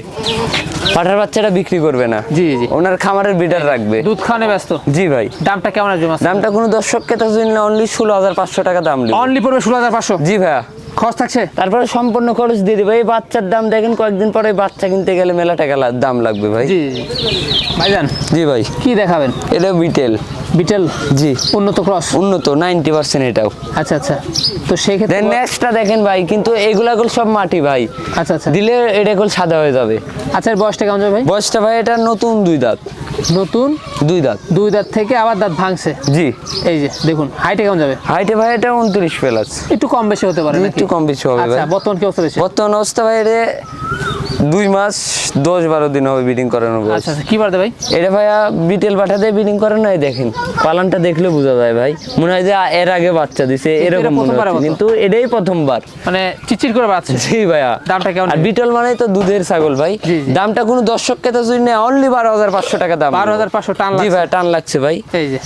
S2: পাঠার বাচ্চাটা বিক্রি করবে না।
S1: জি জি।
S2: ওনার খামারের বিডার রাখবে।
S1: দুধ খাওয়ানে ব্যস্ত।
S2: জি ভাই।
S1: দামটা কেমন আসবে
S2: দামটা কোনো দর্শককে তো অনলি ষোলো হাজার পাঁচশো টাকা দাম
S1: অনলি পড়বে ষোলো হাজার পাঁচশো?
S2: জি ভাইয়া।
S1: খরচ থাকছে?
S2: তারপরে সম্পূর্ণ খরচ দিয়ে দিবে। এই বাচ্চার দাম দেখেন কয়েকদিন পরে বাচ্চা কিনতে গেলে মেলা টাকা দাম লাগবে ভাই।
S1: জি। জি ভাইজান
S2: জি ভাই।
S1: কি দেখাবেন?
S2: এটা বিটেল।
S1: বিটেল?
S2: জি।
S1: উন্নত ক্রস?
S2: উন্নত নাইনটি পার্সেন্ট এটাও।
S1: আচ্ছা আচ্ছা। তো সেই ক্ষেত্রে
S2: দেন নেক্সটটা দেখেন ভাই কিন্তু এগুলা গুলো সব মাটি ভাই।
S1: আচ্ছা আচ্ছা।
S2: দিলে এটা সাদা হয়ে যাবে।
S1: আচ্ছা বয়সটা কেমন যাবে ভাই?
S2: বয়সটা ভাই এটা নতুন দুই দাঁত।
S1: নতুন?
S2: দুই দাঁত।
S1: দুই দাঁত থেকে আবার দাঁত ভাঙছে?
S2: জি।
S1: এই যে দেখুন হাইটে কেমন যাবে?
S2: হাইটে ভাই এটা উনত্রিশ প্লাস
S1: একটু কম বেশি হতে পারে
S2: একটু কম বেশি হবে
S1: আচ্ছা বর্তমান কি অবস্থা বেশি?
S2: বর্তমান অবস্থা ভাই দুই মাস দশ বারো দিন হবে বিডিং করানো
S1: আচ্ছা আচ্ছা কি বাড়তে ভাই?
S2: এটা ভাইয়া বিটেল পাঠাতে বিডিং করানো হয় দেখেন। পালানটা দেখলে বোঝা যায় ভাই। মনে হয় যে এর আগে বাচ্চা দিছে এরকম মনে হচ্ছে। কিন্তু এটাই প্রথমবার।
S1: মানে চিচির করে বাচ্চা
S2: জি ভাইয়া।
S1: দামটা কেমন?
S2: আর? বিটল মানে তো দুধের ছাগল ভাই। দামটা কোনো দর্শককে তো যদি নেয় অনলি বারো হাজার পাঁচশো টাকা দাম।
S1: 12,500 টান
S2: জি। ভাই টান লাগছে ভাই।
S1: এই যে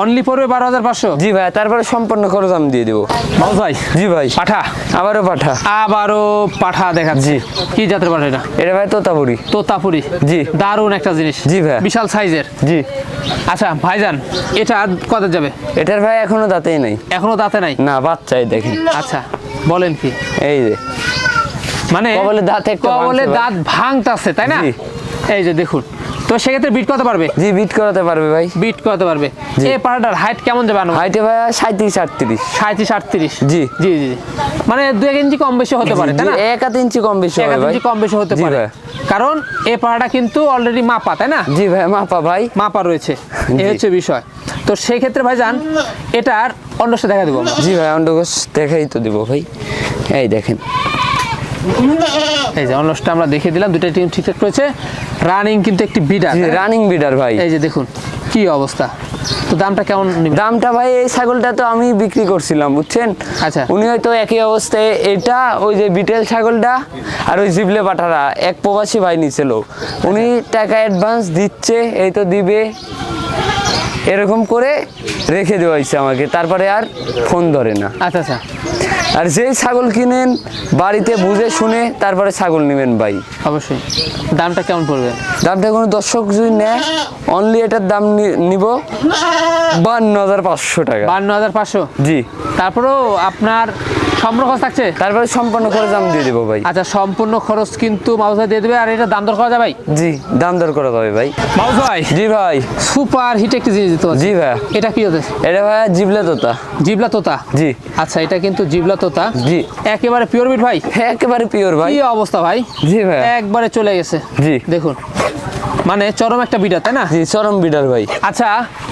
S1: অনলি পড়বে বারো হাজার পাঁচশো?
S2: জি ভাই তারপরে সম্পূর্ণ খরচ আমি দিয়ে দিব।
S1: ভাই
S2: জি ভাই।
S1: পাঠা?
S2: আবারও পাঠা।
S1: আবারও পাঠা দেখাচ্ছি। কি জাতের পাঠা এটা?
S2: এটা ভাই তোতাপুরি।
S1: তোতাপুরি।
S2: জি।
S1: দারুণ একটা জিনিস।
S2: জি ভাই।
S1: বিশাল সাইজের।
S2: জি।
S1: আচ্ছা ভাইজান এটা কত যাবে?
S2: এটার ভাই এখনও দাঁতেই নাই।
S1: এখনও দাঁতে নাই?
S2: না বাচ্চাই দেখেন।
S1: আচ্ছা বলেন কি?
S2: এই যে।
S1: মানে
S2: কবলে দাঁত একটা
S1: কবলে দাঁত ভাঙতাছে তাই না? এই যে দেখুন। তো সেক্ষেত্রে বিট করতে পারবে
S2: জি বিট করাতে পারবে ভাই।
S1: বিট করতে পারবে। এই পাড়াটার হাইট কেমন যাবে আনুমানিক?
S2: হাইটে ভাই সাঁত্রিশ আটত্রিশ।
S1: সাঁত্রিশ আটত্রিশ?
S2: জি।
S1: জি জি মানে দু এক ইঞ্চি কম বেশি হতে পারে তাই না?
S2: এক আধ ইঞ্চি কম বেশি
S1: এক ইঞ্চি কম বেশি হতে পারে। কারণ এই পাড়াটা কিন্তু অলরেডি মাপা তাই না?
S2: জি ভাই মাপা ভাই।
S1: মাপা রয়েছে। এই হচ্ছে বিষয়। তো সেই ক্ষেত্রে ভাই যান এটার অন্যটা দেখা দেবো
S2: জি ভাই অন্ডকোষ দেখাই তো দিব ভাই। এই দেখেন।
S1: এই যে অন্যটা আমরা দেখিয়ে দিলাম দুটা টিম ঠিকঠাক রয়েছে। রানিং কিন্তু একটি বিডার
S2: রানিং বিডার ভাই।
S1: এই যে দেখুন কি অবস্থা? তো দামটা কেমন
S2: দামটা ভাই এই ছাগলটা তো আমি বিক্রি করছিলাম বুঝছেন?
S1: আচ্ছা।
S2: উনি হয়তো একই অবস্থায় এটা ওই যে বিটেল ছাগলটা আর ওই জিবলে পাঠারা এক প্রবাসী ভাই নিছিল উনি টাকা অ্যাডভান্স দিচ্ছে এই তো দিবে। এরকম করে রেখে দেওয়া হয়েছে আমাকে তারপরে আর ফোন ধরে না।
S1: আচ্ছা আচ্ছা।
S2: আর যেই ছাগল কিনেন বাড়িতে বুঝে শুনে তারপরে ছাগল নেবেন ভাই।
S1: অবশ্যই। দামটা কেমন পড়বে?
S2: দামটা কোনো দর্শক যদি নেয় অনলি এটার দাম নিব বান্ন হাজার পাঁচশো টাকা।
S1: বান্ন হাজার পাঁচশো?
S2: জি।
S1: তারপরেও আপনার সম্পূর্ণ খরচ থাকছে?
S2: তারপরে সম্পন্ন করে দাম দিয়ে দেবো ভাই।
S1: আচ্ছা সম্পূর্ণ খরচ কিন্তু মাউস ভাই দিয়ে দেবে আর এটা দাম দর করা যায় ভাই?
S2: জি দাম দর করা যাবে ভাই।
S1: মাউস ভাই
S2: জি ভাই।
S1: সুপার হিট একটি জিনিস দিতে
S2: জি ভাই।
S1: এটা কি হতে?
S2: এটা ভাই জিবলে তোতা।
S1: জিবলা তোতা?
S2: জি।
S1: আচ্ছা এটা কিন্তু জিবলা তোতা।
S2: জি।
S1: একেবারে পিওর বিট ভাই?
S2: হ্যাঁ একেবারে পিওর ভাই।
S1: কি অবস্থা ভাই?
S2: জি ভাই।
S1: একবারে চলে গেছে।
S2: জি।
S1: দেখুন। মানে চরম একটা বিটা তাই না?
S2: জি চরম বিডার ভাই।
S1: আচ্ছা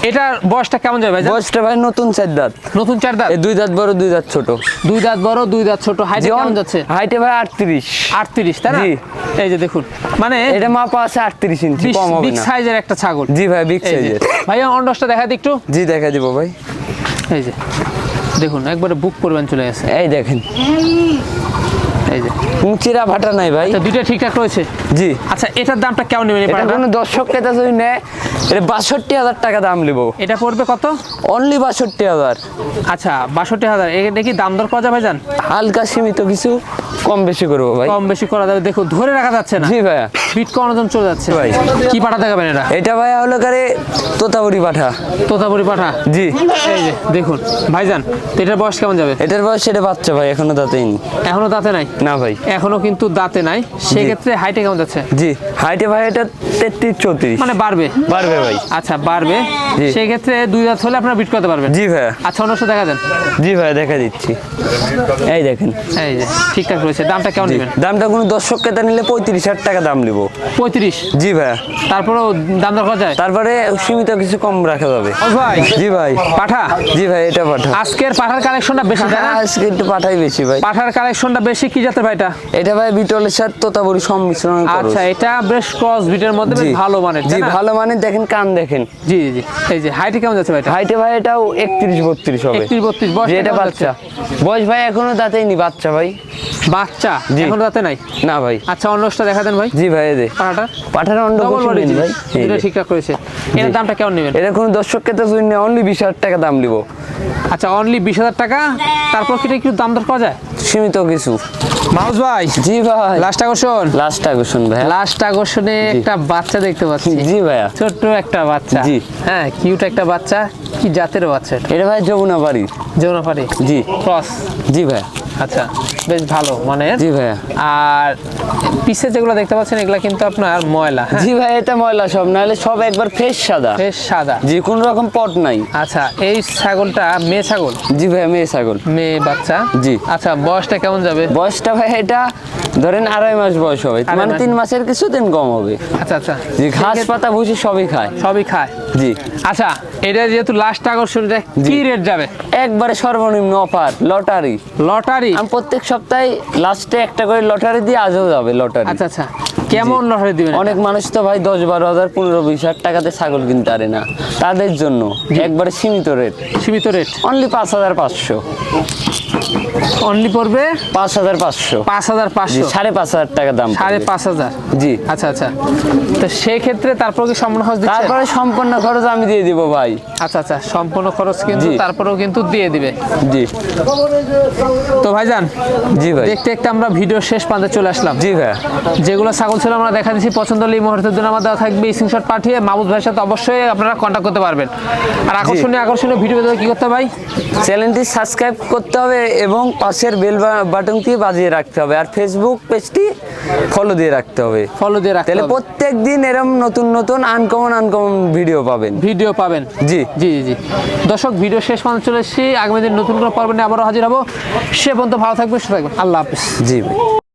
S1: এটার বয়সটা কেমন যাবে ভাই?
S2: বয়সটা ভাই নতুন চার দাঁত।
S1: নতুন চার দাঁত?
S2: এই দুই দাঁত বড় দুই দাঁত ছোট।
S1: দুই দাঁত বড় দুই দাঁত ছোট হাইটে কেমন যাচ্ছে?
S2: হাইটে ভাই আটত্রিশ।
S1: আটত্রিশ তাই না? এই যে দেখুন মানে
S2: এটা মাপা আছে আটত্রিশ ইঞ্চি কম হবে
S1: বিগ সাইজের একটা ছাগল।
S2: জি ভাই বিগ সাইজের।
S1: ভাইয়া অন্ডসটা দেখা দিই একটু।
S2: জি দেখা দিব ভাই।
S1: এই যে। দেখুন একবারে বুক করবেন চলে গেছে।
S2: এই দেখেন।
S1: এই যে।
S2: মুচিরা ভাটা নাই ভাই।
S1: আচ্ছা দুইটা ঠিকঠাক রয়েছে?
S2: জি।
S1: আচ্ছা এটার দামটা কেমন নেবেন
S2: এটা কোনো দর্শক ক্রেতা যদি নেয় এটা বাষট্টি হাজার টাকা দাম নেব।
S1: এটা পড়বে কত?
S2: অনলি বাষট্টি হাজার।
S1: আচ্ছা বাষট্টি হাজার। এটা কি দাম দর করা যাবে জান
S2: হালকা সীমিত কিছু কম বেশি করব ভাই।
S1: কম বেশি করা যাবে। দেখো ধরে রাখা যাচ্ছে না।
S2: জি ভাইয়া।
S1: ফিট করানোর চলে যাচ্ছে।
S2: ভাই।
S1: কি পাঠা দেখাবেন এটা?
S2: এটা ভাইয়া হলো কারে তোতাবুড়ি পাঠা
S1: তোতাপুরি পাঠা
S2: জি।
S1: এই যে দেখুন। ভাইজান তো এটার বয়স কেমন যাবে?
S2: এটার বয়স সেটা বাচ্চা ভাই এখনও দাঁতেইনি
S1: এখনও দাঁতে নাই?
S2: না ভাই।
S1: এখনও কিন্তু দাঁতে নাই সেক্ষেত্রে হাইটে কেমন যাচ্ছে?
S2: জি হাইটে ভাই এটা তেত্রিশ চৌত্রিশ।
S1: মানে বাড়বে?
S2: বাড়বে ভাই।
S1: আচ্ছা বাড়বে।
S2: জি।
S1: সেই ক্ষেত্রে দুই দাঁত হলে আপনারা বিট করতে পারবেন?
S2: জি
S1: আচ্ছা দেখা দেন।
S2: জি ভাইয়া দেখা দিচ্ছি। এই দেখেন।
S1: এই যে ঠিকঠাক রয়েছে। দামটা কেমন নেবেন?
S2: দামটা কোনো দর্শক ক্রেতা নিলে পঁয়ত্রিশ হাজার টাকা দাম নিব।
S1: পঁয়ত্রিশ?
S2: জি ভাইয়া
S1: তারপরেও দাম দর করা যায়?
S2: তারপরে সীমিত কিছু কম রাখা যাবে।
S1: ও ভাই।
S2: জি ভাই।
S1: পাঠা?
S2: জি ভাই এটা পাঠা।
S1: আজকের পাঠার কালেকশনটা বেশি
S2: আজকে একটু পাঠাই বেশি ভাই।
S1: পাঠার কালেকশনটা বেশি কি জাতের ভাইটা
S2: এটা? ভাই বিটলের সাথে সংমিশ্রণ
S1: আচ্ছা এটা বেশ ক্রস বিটের মধ্যে বেশ ভালো মানের
S2: জি ভালো মানে দেখেন কান দেখেন।
S1: জি জি এই যে হাইটে কেমন যাচ্ছে ভাইটা
S2: হাইটে ভাই এটাও একত্রিশ বত্রিশ হবে।
S1: একত্রিশ বত্রিশ বয়স
S2: এটা বাচ্চা। বয়স ভাই এখনও দাঁতেই নি বাচ্চা ভাই।
S1: বাচ্চা। এখন দাঁতে নাই?
S2: না ভাই।
S1: আচ্ছা অন্যটা দেখা দেন ভাই।
S2: জি ভাই
S1: পাঠাটা
S2: পাঠার
S1: ডবল বডি
S2: ভাই।
S1: এটা ঠিকঠাক এটার
S2: জি।
S1: দামটা কেমন নেবেন?
S2: এটা কোনো দর্শককে তো শুনি অনলি বিশ হাজার টাকা দাম নিব।
S1: আচ্ছা অনলি বিশ হাজার টাকা। তারপর কি এটা একটু দাম দর করা যায়?
S2: সীমিত কিছু।
S1: মাউস ভাই
S2: জি ভাই।
S1: লাস্ট আকর্ষণ।
S2: লাস্ট আকর্ষণ ভাই
S1: লাস্ট আকর্ষণে একটা বাচ্চা দেখতে পাচ্ছি।
S2: জি ভাইয়া।
S1: ছোট্ট একটা বাচ্চা।
S2: জি।
S1: হ্যাঁ কিউট একটা বাচ্চা। কি জাতের বাচ্চা এটা?
S2: ভাই যমুনা বাড়ি।
S1: যৌনাপাড়ি
S2: জি।
S1: ক্রস
S2: জি ভাইয়া।
S1: আচ্ছা বেশ ভালো মানে
S2: জি ভাইয়া।
S1: আর পিছে যেগুলো দেখতে পাচ্ছেন এগুলা কিন্তু আপনার ময়লা হ্যাঁ?
S2: জি ভাই এটা ময়লা সব নাহলে সব একবার ফ্রেশ সাদা।
S1: ফ্রেশ সাদা।
S2: জি কোন রকম পট নাই।
S1: আচ্ছা এই ছাগলটা মেয়ে ছাগল?
S2: জি ভাইয়া মেয়ে ছাগল।
S1: মেয়ে বাচ্চা?
S2: জি।
S1: আচ্ছা বয়সটা কেমন যাবে?
S2: বয়সটা ভাই এটা ধরেন আড়াই মাস বয়স হবে। মানে তিন মাসের কিছুদিন কম হবে।
S1: আচ্ছা আচ্ছা।
S2: জি ঘাস পাতা ভুসি সবই খায়।
S1: সবই খায়।
S2: জি।
S1: আচ্ছা এটা যেহেতু লাস্ট আকর্ষণ এটা। কি রেট যাবে?
S2: একবারে সর্বনিম্ন অফার লটারি
S1: লটারি
S2: আমি প্রত্যেক সপ্তাহে লাস্টে একটা করে লটারি দিয়ে আজও যাবে লটারি
S1: আচ্ছা আচ্ছা। কেমন লটারি দিবেন
S2: অনেক মানুষ তো ভাই দশ বারো হাজার পনেরো বিশ হাজার টাকাতে ছাগল কিনতে পারে না। তাদের জন্য একবারে সীমিত রেট
S1: সীমিত রেট
S2: অনলি পাঁচ হাজার পাঁচশো।
S1: অনলি পড়বে?
S2: পাঁচ হাজার পাঁচশো।
S1: পাঁচ হাজার পাঁচশো?
S2: সাড়ে পাঁচ হাজার টাকা দাম
S1: সাড়ে পাঁচ হাজার?
S2: জি।
S1: আচ্ছা আচ্ছা। তো সেই ক্ষেত্রে তারপর কি সম্পূর্ণ খরচ
S2: তারপরে সম্পূর্ণ খরচ আমি দিয়ে দিব ভাই।
S1: আচ্ছা আচ্ছা। সম্পূর্ণ খরচ কিন্তু তারপরেও কিন্তু দিয়ে দিবে।
S2: জি।
S1: তো ভাইজান
S2: জি ভাই।
S1: দেখতে দেখতে আমরা ভিডিও শেষ প্রান্তে চলে আসলাম।
S2: জি ভাই।
S1: যেগুলো ছাগল ছিল আমরা দেখা দিচ্ছি পছন্দ হলে এই মুহূর্তের জন্য আমার দেওয়া থাকবে স্ক্রিনশট পাঠিয়ে। মাহমুদ ভাইয়ের সাথে অবশ্যই আপনারা কন্ট্যাক্ট করতে পারবেন। আর আকর্ষণীয় আকর্ষণীয় ভিডিও কি করতে ভাই?
S2: চ্যানেলটি সাবস্ক্রাইব করতে হবে এবং পাশের বেল বাটনটি বাজিয়ে রাখতে হবে। আর ফেসবুক পেজটি ফলো দিয়ে রাখতে হবে।
S1: ফলো দিয়ে রাখতে
S2: তাহলে
S1: হবে।
S2: প্রত্যেক দিন এরকম নতুন নতুন আনকমন আনকমন ভিডিও পাবেন।
S1: ভিডিও পাবেন। জি। জি জি দর্শক ভিডিও শেষ পর্যন্ত চলে এসেছি। আগামী দিন নতুন কোনো পর্ব নিয়ে আবারও হাজির হব। সে পর্যন্ত ভালো থাকবেন সুস্থ থাকবেন। আল্লাহ হাফিজ।
S2: জি ভাই।